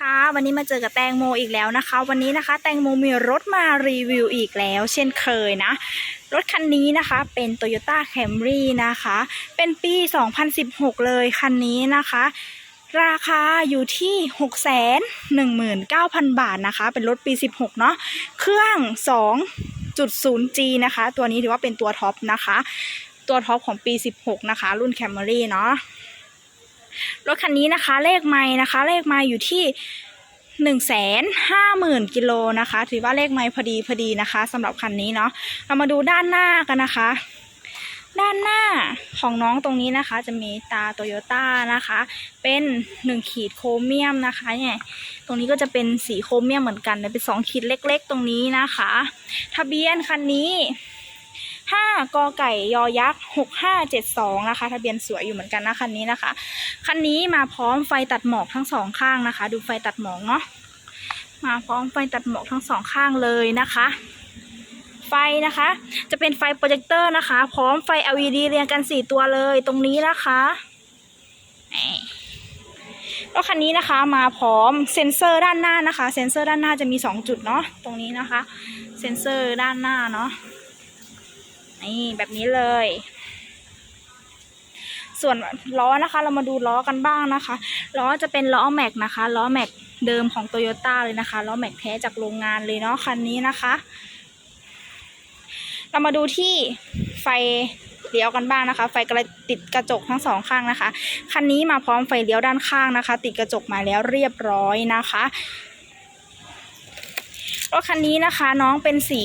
คะ วันนี้มาเจอกับแตงโมอีกแล้วนะคะ วันนี้นะคะ แตงโมมีรถมารีวิวอีกแล้ว เช่นเคยนะ รถคันนี้นะคะ เป็น Toyota Camry นะคะ เป็นปี 2016 เลยคันนี้นะคะ ราคาอยู่ที่ 619,000 บาทนะคะ เป็นรถปี 16 เนาะเครื่อง 2.0G นะคะ ตัวนี้ถือว่าเป็นตัวท็อปนะคะ ตัวท็อปของปี 16 นะคะ รุ่น Camry เนาะ รถคันนี้นะคะ เลขไม้นะคะ เลขไม้อยู่ที่หนึ่งแสนห้าหมื่นกิโลนะคะ ถือว่าเลขไม้พอดีพอดีนะคะสำหรับคันนี้เนาะเรามาดูด้านหน้ากันนะคะ ด้านหน้าของน้องตรงนี้นะคะ จะมีตาโตโยต้านะคะ เป็นหนึ่งขีดโครเมียมนะคะเนี่ยตรงนี้ก็จะเป็นสีโครเมียมเหมือนกันเลยเป็นสองขีดเล็ก ๆ ตรงนี้นะคะ ทะเบียนคันนี้ ห้ากอไก่ยอยักษ์หกห้าเจ็ดสองนะคะทะเบียนสวยอยู่เหมือนกันนะคันนี้นะคะ คันนี้มาพร้อมไฟตัดหมอกทั้งสองข้างนะคะ ดูไฟตัดหมอกเนาะมาพร้อมไฟตัดหมอกทั้งสองข้างเลยนะคะไฟนะคะ จะเป็นไฟโปรเจคเตอร์นะคะ พร้อมไฟ LED เรียงกันสี่ตัวเลยตรงนี้นะคะนี่รถคันนี้นะคะมาพร้อมเซ็นเซอร์ด้านหน้านะคะ เซ็นเซอร์ด้านหน้าจะมีสองจุดเนาะตรงนี้นะคะ เซ็นเซอร์ด้านหน้าเนาะ นี่แบบนี้เลย ส่วนล้อนะคะ เรามาดูล้อกันบ้างนะคะ ล้อจะเป็นล้อแม็กนะคะ ล้อแม็กเดิมของโตโยต้าเลยนะคะ ล้อแม็กแท้จากโรงงานเลยเนาะคันนี้นะคะ เรามาดูที่ไฟเลี้ยวกันบ้างนะคะ ไฟกระติดกระจกทั้งสองข้างนะคะ คันนี้มาพร้อมไฟเลี้ยวด้านข้างนะคะ ติดกระจกมาแล้วเรียบร้อยนะคะ รถคันนี้นะคะน้องเป็นสี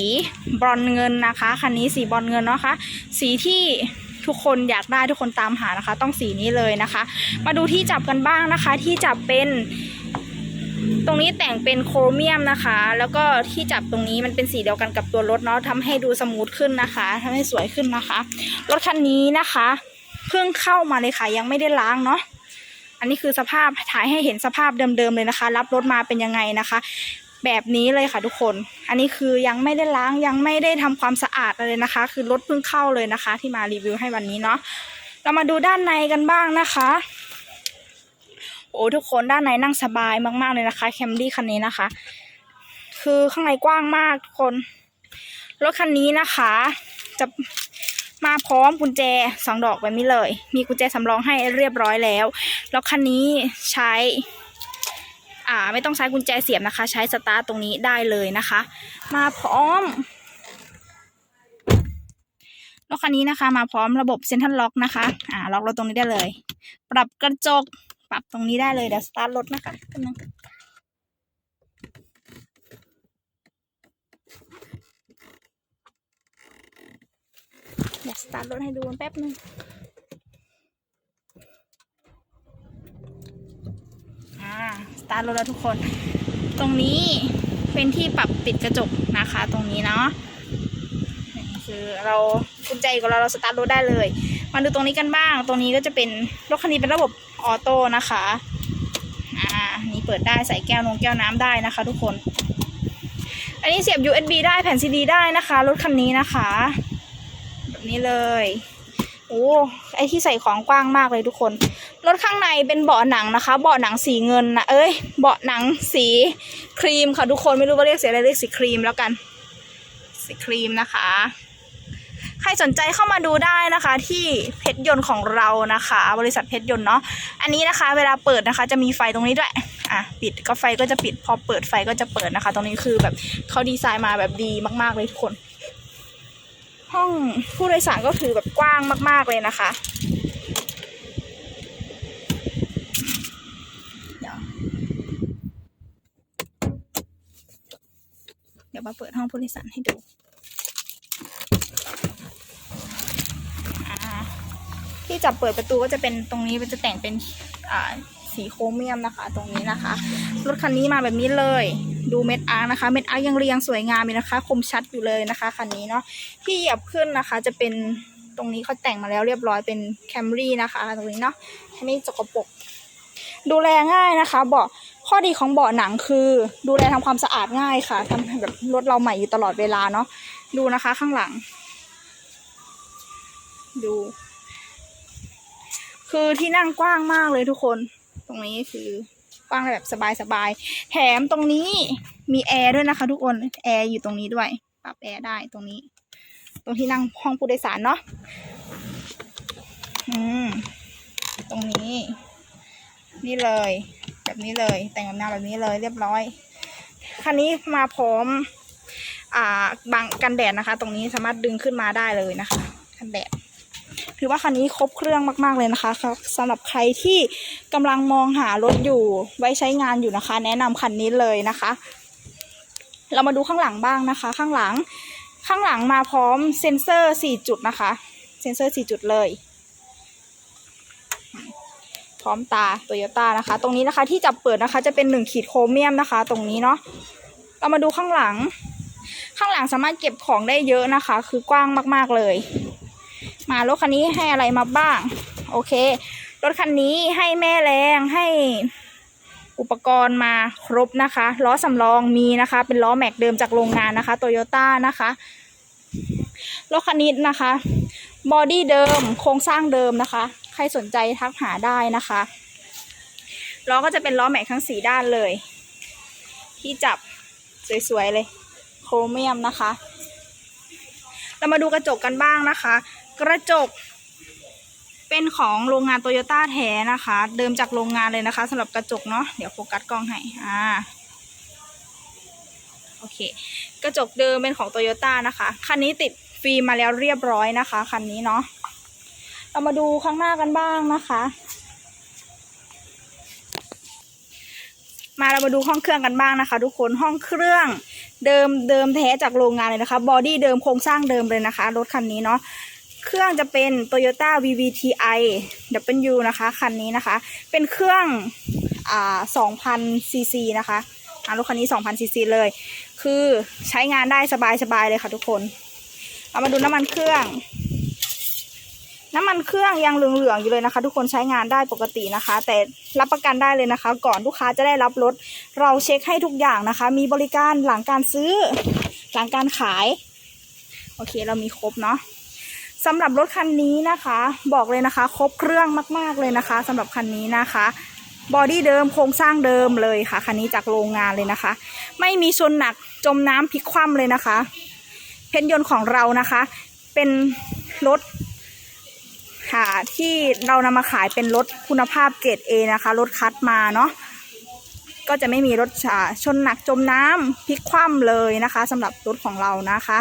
บรอนเงินนะคะ คันนี้สีบรอนเงินเนาะคะ สีที่ทุกคนอยากได้ทุกคนตามหานะคะ ต้องสีนี้เลยนะคะ มาดูที่จับกันบ้างนะคะ ที่จับเป็น ตรงนี้แต่งเป็นโครเมียมนะคะ แล้วก็ที่จับตรงนี้มันเป็นสีเดียวกันกับตัวรถเนาะทำให้ดูสมูทขึ้นนะคะทำให้สวยขึ้นนะคะ รถคันนี้นะคะเพิ่งเข้ามาเลยค่ะ ยังไม่ได้ล้างเนาะอันนี้คือสภาพถ่ายให้เห็นสภาพเดิมๆเลยนะคะ รับรถมาเป็นยังไงนะคะ แบบนี้เลยค่ะทุกคน อันนี้คือยังไม่ได้ล้างยังไม่ได้ทำความสะอาดเลยนะคะ คือรถเพิ่งเข้าเลยนะคะ ที่มารีวิวให้วันนี้เนาะเรามาดูด้านในกันบ้างนะคะ โอ้ทุกคนด้านในนั่งสบายมากๆเลยนะคะแคมรี่คันนี้นะคะ คือข้างในกว้างมากทุกคน รถคันนี้นะคะ จะมาพร้อมกุญแจสองดอกแบบนี้เลย มีกุญแจสำรองให้เรียบร้อยแล้ว แล้วคันนี้ใช้ อ่าไม่ต้องใช้กุญแจเสียบนะคะ ใช้สตาร์ตรงนี้ได้เลยนะคะ มาพร้อมรถคันนี้นะคะ มาพร้อมระบบเซ็นทรัลล็อกนะคะ อ่าล็อกรถตรงนี้ได้เลย ปรับกระจกปรับตรงนี้ได้เลยเดี๋ยวสตาร์ทรถนะคะนึงเดี๋ยวสตาร์ทรถให้ดูแป๊บนึง อ่าส ตาร์ทรถแล้วทุกคน ตรงนี้เป็นที่ปรับปิดกระจกนะคะ ตรงนี้เนาะคือเรากุญแจอยู่กับเราเราสตาร์ทรถได้เลย มาดูตรงนี้กันบ้าง ตรงนี้ก็จะเป็นรถคันนี้เป็นระบบออโต้นะคะอ่านี่เปิดได้ใส่แก้วนงแก้วน้ำได้นะคะ ทุกคน อันนี้เสียบ USB ได้แผ่นซีดีได้นะคะรถคันนี้นะคะ แบบนี้เลยโอ้ไอที่ใส่ของกว้างมากเลยทุกคน รถข้างในเป็นเบาะหนังนะคะ เบาะหนังสีเงินนะเอ้ย เบาะหนังสีครีมค่ะทุกคนไม่รู้ว่าเรียกสีอะไรเรียกสีครีมแล้วกัน สีครีมนะคะ ใครสนใจเข้ามาดูได้นะคะ ที่เพชรยนต์ของเรานะคะ บริษัทเพชรยนต์เนาะ อันนี้นะคะ เวลาเปิดนะคะ จะมีไฟตรงนี้ด้วย อะปิดก็ไฟก็จะปิด พอเปิดไฟก็จะเปิดนะคะ ตรงนี้คือแบบเขาดีไซน์มาแบบดีมาก ๆเลยทุกคน ห้องผู้โดยสารก็คือแบบกว้างมาก ๆเลยนะคะ เดี๋ยวเดี๋ยวมาเปิดห้องผู้โดยสารให้ดูที่จับเปิดประตูก็จะเป็นตรงนี้มันจะแต่งเป็นสีโครเมียมนะคะ ตรงนี้นะคะ รถคันนี้มาแบบนี้เลย ดูเม็ดอาร์นะคะเม็ดอาร์ยังเรียงสวยงามอยู่นะคะ คมชัดอยู่เลยนะคะคันนี้เนาะที่เหยียบขึ้นนะคะ จะเป็นตรงนี้เขาแต่งมาแล้วเรียบร้อยเป็นแคมรี่นะคะ ตรงนี้เนาะให้ไม่สกปรกดูแลง่ายนะคะเบาะ ข้อดีของเบาะหนังคือดูแลทำความสะอาดง่ายค่ะทำแบบรถเราใหม่อยู่ตลอดเวลาเนาะดูนะคะข้างหลัง ดู คือที่นั่งกว้างมากเลยทุกคน ตรงนี้คือกว้างแบบสบายๆ แถมตรงนี้มีแอร์ด้วยนะคะ ทุกคนแอร์อยู่ตรงนี้ด้วยปรับแอร์ได้ตรงนี้ ตรงที่นั่งห้องผู้โดยสารเนาะอืมตรงนี้ นี่เลย แบบนี้เลย แต่งแบบหน้แบบนี้เลยเรียบร้อย คันนี้มาพร้อม อ่าบังกันแดดนะคะ ตรงนี้สามารถดึงขึ้นมาได้เลยนะคะ กันแดดถือว่าคันนี้ครบเครื่องมากๆเลยนะคะครับสำหรับใครที่กำลังมองหารถอยู่ไว้ใช้งานอยู่นะคะ แนะนำคันนี้เลยนะคะ เรามาดูข้างหลังบ้างนะคะ ข้างหลังข้างหลังมาพร้อมเซ็นเซอร์ 4 จุดนะคะ เซ็นเซอร์ 4 จุดเลย พร้อมตาโตโยต้านะคะ ตรงนี้นะคะที่จับเปิดนะคะจะเป็น1ขีดโครเมียมนะคะ ตรงนี้เนาะเรามาดูข้างหลัง ข้างหลังสามารถเก็บของได้เยอะนะคะ คือกว้างมากๆเลย มารถคันนี้ให้อะไรมาบ้าง โอเค รถคันนี้ให้แม่แรงให้อุปกรณ์มาครบนะคะล้อสำรองมีนะคะ เป็นล้อแม็กเดิมจากโรงงานนะคะโตโยต้านะคะรถคันนี้นะคะบอดี้เดิมโครงสร้างเดิมนะคะ ใครสนใจทักหาได้นะคะล้อก็จะเป็นล้อแม็กทั้งสีด้านเลย ที่จับสวยๆเลย โครเมียมนะคะ เรามาดูกระจกกันบ้างนะคะ กระจกเป็นของโรงงานโตโยต้าแท้นะคะ เดิมจากโรงงานเลยนะคะสำหรับกระจกเนาะเดี๋ยวโฟกัสกล้องให้อ่าโอเค กระจกเดิมเป็นของโตโยต้านะคะ คันนี้ติดฟิล์มมาแล้วเรียบร้อยนะคะ คันนี้เนาะ เรามาดูข้างหน้ากันบ้างนะคะ มาเรามาดูห้องเครื่องกันบ้างนะคะ ทุกคนห้องเครื่องเดิมเดิมแท้จากโรงงานเลยนะคะบอดี้เดิมโครงสร้างเดิมเลยนะคะรถคันนี้เนาะเครื่องจะเป็น Toyota VVTi W นะคะคันนี้นะคะ เป็นเครื่องอ่า2,000ซีซีนะคะอารถคันนี้2,000ซีซีเลย คือใช้งานได้สบายๆเลยค่ะทุกคนเรามาดูน้ำมันเครื่อง น้ำมันเครื่องยังเหลืองๆอยู่เลยนะคะ ทุกคนใช้งานได้ปกตินะคะ แต่รับประกันได้เลยนะคะ ก่อนลูกค้าจะได้รับรถ เราเช็คให้ทุกอย่างนะคะ มีบริการหลังการซื้อ หลังการขาย โอเคเรามีครบเนาะสำหรับรถคันนี้นะคะ บอกเลยนะคะ ครบเครื่องมากๆเลยนะคะสำหรับคันนี้นะคะบอดี้เดิมโครงสร้างเดิมเลยค่ะคันนี้จากโรงงานเลยนะคะ ไม่มีชนหนักจมน้ำพลิกคว่ำเลยนะคะ เพนยนต์ของเรานะคะ เป็นรถ ค่ะที่เรานำมาขายเป็นรถคุณภาพเกรด A นะคะรถคัดมาเนาะก็จะไม่มีรถอ่าชนหนักจมน้ำพลิกคว่ำเลยนะคะสำหรับรถของเรานะคะ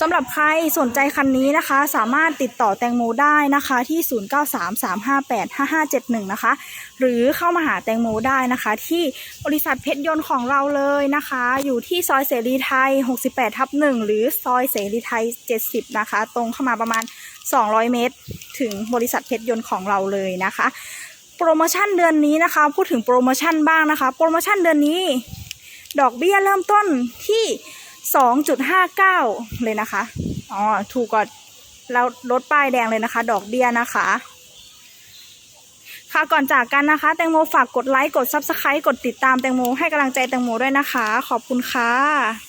สำหรับใครสนใจคันนี้นะคะ สามารถติดต่อแตงโมได้นะคะที่ 0933585571 นะคะ หรือเข้ามาหาแตงโมได้นะคะ ที่บริษัทเพชรยนต์ของเราเลยนะคะ อยู่ที่ซอยเสรีไทย 68ทับ1หรือซอยเสรีไทย 70 นะคะ ตรงเข้ามาประมาณ 200 เมตร ถึงบริษัทเพชรยนต์ของเราเลยนะคะโปรโมชั่นเดือนนี้นะคะ พูดถึงโปรโมชั่นบ้างนะคะ โปรโมชั่นเดือนนี้ ดอกเบี้ยเริ่มต้นที่ สองจุดห้าเก้าเลยนะคะ อ๋อ ถูกกว่าแล้วลดป้ายแดงเลยนะคะ ดอกเบี้ยนะคะ ค่ะก่อนจากกันนะคะ แตงโมฝากกดไลค์ กด Subscribe กดติดตามแตงโมให้กำลังใจแตงโมด้วยนะคะ ขอบคุณค่ะ